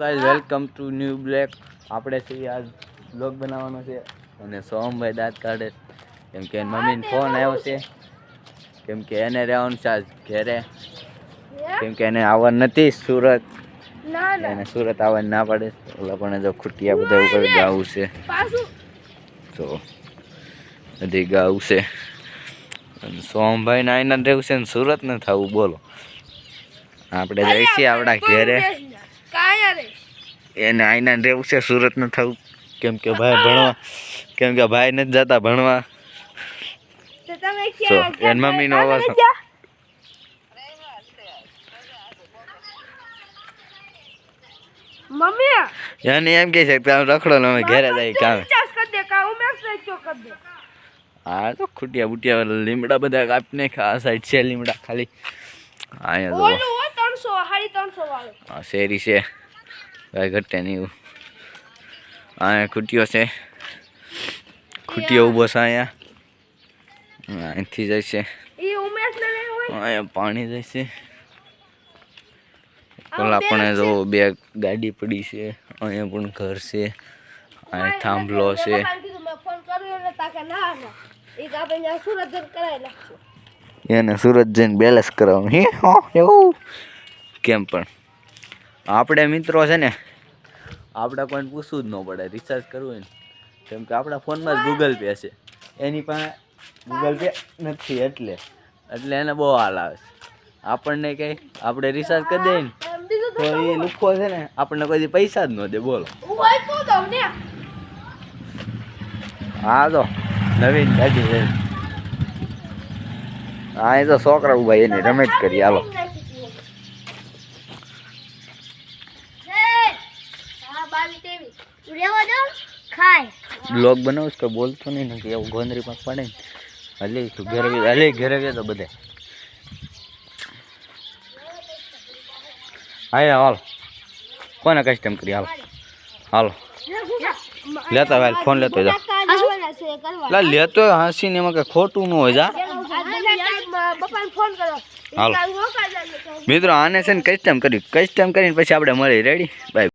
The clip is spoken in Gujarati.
Guys welcome to new black આપણે છે આજ બ્લોગ બનાવવાનો છે અને સોમભાઈ દાંત કાઢે. કેમ કે મમ્મીને ફોન આવ્યો છે. કેમ કે એને રહેવાનું છે આજ ઘેરે. કેમ કે એને આવવા નથી સુરત. એને સુરત આવવા ના પડે. ઓલા પણ જો ખૂટિયા બધા ઉપર ગાવું છે. તો બધી ગાવું છે. અને સોમભાઈ ના આઈને રહેવું છે ને સુરત ન થવું બોલો. આપણે જઈશું આપણા ઘેરે. કાયા રે એને આઈના રહેવું છે સુરત ન થવું. કેમ કે ભાઈ ભણવા કેમ કે ભાઈ નથી જતા ભણવા. તો તમે So, એન મમ્મીનો અવાજ? મમ્મી! એને એમ કહે છે કે તમે રખડો ને અમે ઘેરે જઈ કામ રિચાર્જ કરી દે કા ઉમેશ ને ચો કરી દે. હા તો ખૂટિયા બુટિયા લીમડા બધા કાપી નાખ્યા. આ સાઈડ છે લીમડા ખાલી. અહીંયા ત્રણસો સાડી ત્રણસો વાળું. શેરી છે. કાંઈ ઘટે નહીં એવું. અહીંયા ખૂટીઓ છે. ખૂટીઓ ઊભો છે અહીંયા. અહીંથી જાય છે. અહીંયા પાણી જાય છે. આમ પણ. જો બે ગાડી પડી છે. અહીંયા પણ ઘર છે. અહીંયા થાંભલો છે. એને સુરત જઈને બેલેન્સ કરવાનું હે એવું. કેમ પણ? આપણે મિત્રો છે ને આપણે કોઈને પૂછવું જ ન પડે રિચાર્જ કરવું હોય ને. કેમ કે આપણા ફોનમાં જ ગૂગલ પે છે. એની પાસે ગૂગલ પે નથી એટલે. એટલે એને બહુ હાલ આવે છે. આપણને કંઈ આપણે રિચાર્જ કરી દઈએ ને તો એ લુખો છે ને આપણને કોઈ પૈસા જ ન દે. બોલો. હું તો નવીન દાદી છે. હા એ તો છોકરા ઊભા એની રમેશ કરી હાલો. બ્લોગ બનાવું કે બોલતો નહીં નથી એવું ગોંદરી માં પડે ને. હલે તું ઘરે વે- હલે ઘરે વે તો બધે. હા યાર, હાલો. કોને કસ્ટમ કરી હાલો. હાલો. લેતા ભાઈ ફોન લેતો જા. લા લેતો હાસી ને એમાં કઈ ખોટું ન હોય જા. બપાને ફોન કરો હાલો. તારું રોકાઈ જાય મિત્રો આને છે ને કસ્ટમ કર્યું. કસ્ટમ કરીને પછી આપણે મળી રેડી બાય